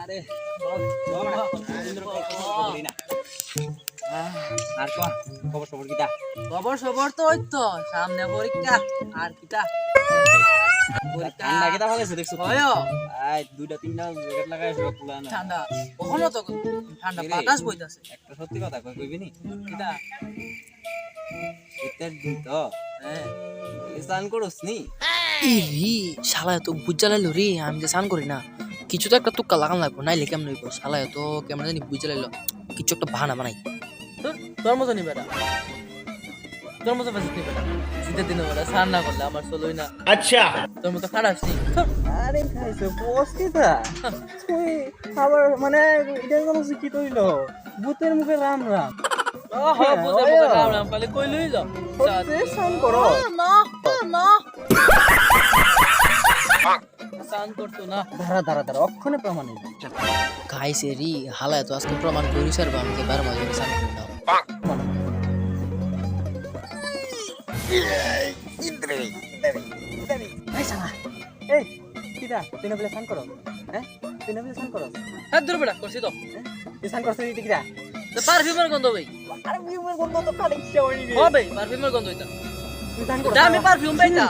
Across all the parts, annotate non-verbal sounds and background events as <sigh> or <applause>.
আরে আর খবর খবর কিটা খবর সবর তো ওই তো সামনে পরীক্ষা আর কিটা ঠান্ডা কিটা ভালো দেখছ হয় আই দুইটা তিনটা জ্যাকেট লাগাই পুলা না ঠান্ডা কখনো তো ঠান্ডা বাতাস বইতাছে একটা সত্যি কথা কই কইবি নি কিটা শীতের দিন তো হ্যাঁ হ্যাঁ, স্নান করস নি? শালা এত রে আমি যে স্নান করি না। কিছু তো একটা তুক্কা লাগান লাগবো নাইলে কেমন হইব? শালা এত কেমন জানি কিছু একটা বানাই। তোর মতো নি বেটা তোর মতো নি বেটা স্নান না করলে আমার চলোই না। আচ্ছা। তোর মতো খারাপ নি আরে তুই আবার মানে এটা ভূতের মুখে রাম রাম। বুঝে। রাম রাম কই লই যাও? সত্যি স্নান করো না না স্নান করতো না। ধারা ধারা ধারা অক্ষণে প্রমাণ হইল খাইছে রি হালায় তো আজকে প্রমাণ করি সারবো আমি বার মাঝে স্নান করি না। এই শালা এই কিটা তুই না বলে করো হ্যাঁ তুই না বলে করো হ্যাঁ দূর বেটা করছি তো। তুই করছিস কিটা তো পারফিউমের গন্ধ ভাই। পারফিউমের গন্ধ তো কালে ইচ্ছা হয়নি হবে পারফিউমের গন্ধ এটা দামি পারফিউম ভাই না।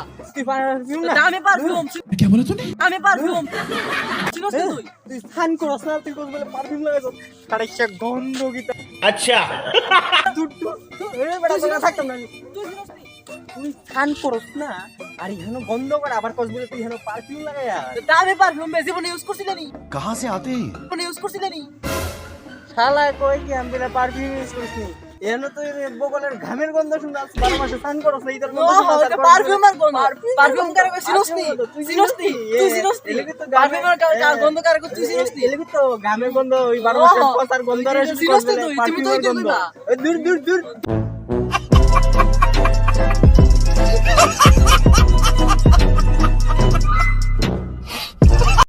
আচ্ছা। তুই তুই করস না আর এখানে গন্ধ করে আবার কস তুই এখানে পারফিউম লাগাইয়া। দামি পারফিউম বেশি বলে ইউজ করছিস না নি কাহা সে আতে? ইউজ করছিস না শালা কই কি আমি বিনা পারফিউম ইউজ করিসনি এখানে তো বগলের ঘামের গন্ধ শুনে আজ বারো মাসে স্নান করছ এই তোর গন্ধ পারফিউম আর গন্ধ পারফিউম কারে সিনোসনি সিনোসনি তুই সিনোসনি পারফিউম আর কার গন্ধ তুই সিনোসনি এলে তো ঘামের গন্ধ ওই বারো মাসে পচার গন্ধ রে সিনোসনি তুই তুমি তো গন্ধ। দূর দূর দূর। <laughs>